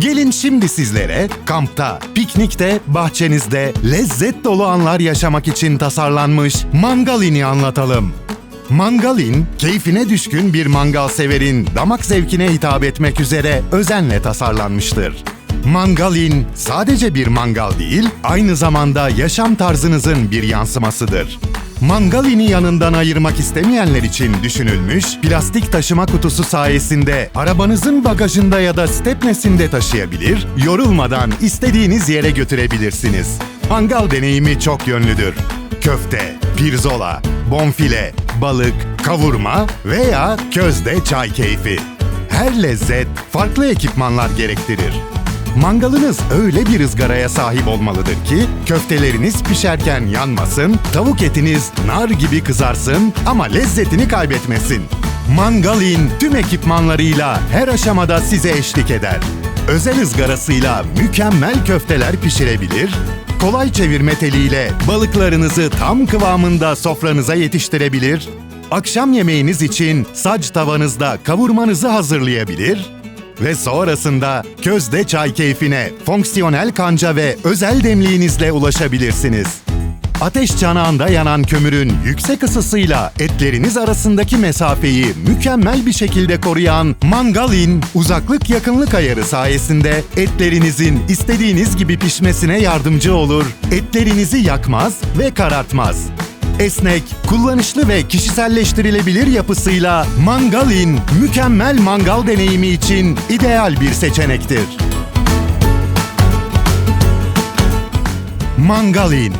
Gelin şimdi sizlere kampta, piknikte, bahçenizde lezzet dolu anlar yaşamak için tasarlanmış Mangalin'i anlatalım. Mangalin, keyfine düşkün bir mangal severin damak zevkine hitap etmek üzere özenle tasarlanmıştır. Mangalin sadece bir mangal değil, aynı zamanda yaşam tarzınızın bir yansımasıdır. Mangalini yanından ayırmak istemeyenler için düşünülmüş, plastik taşıma kutusu sayesinde arabanızın bagajında ya da stepnesinde taşıyabilir, yorulmadan istediğiniz yere götürebilirsiniz. Mangal deneyimi çok yönlüdür. Köfte, pirzola, bonfile, balık, kavurma veya közde çay keyfi. Her lezzet farklı ekipmanlar gerektirir. Mangalınız öyle bir ızgaraya sahip olmalıdır ki köfteleriniz pişerken yanmasın, tavuk etiniz nar gibi kızarsın ama lezzetini kaybetmesin. Mangalin tüm ekipmanlarıyla her aşamada size eşlik eder. Özel ızgarasıyla mükemmel köfteler pişirebilir, kolay çevirme teliyle balıklarınızı tam kıvamında sofranıza yetiştirebilir, akşam yemeğiniz için sac tavanızda kavurmanızı hazırlayabilir, ve sonrasında közde çay keyfine fonksiyonel kanca ve özel demliğinizle ulaşabilirsiniz. Ateş çanağında yanan kömürün yüksek ısısıyla etleriniz arasındaki mesafeyi mükemmel bir şekilde koruyan Mangalin uzaklık yakınlık ayarı sayesinde etlerinizin istediğiniz gibi pişmesine yardımcı olur, etlerinizi yakmaz ve karartmaz. Esnek, kullanışlı ve kişiselleştirilebilir yapısıyla Mangalin mükemmel mangal deneyimi için ideal bir seçenektir. Mangalin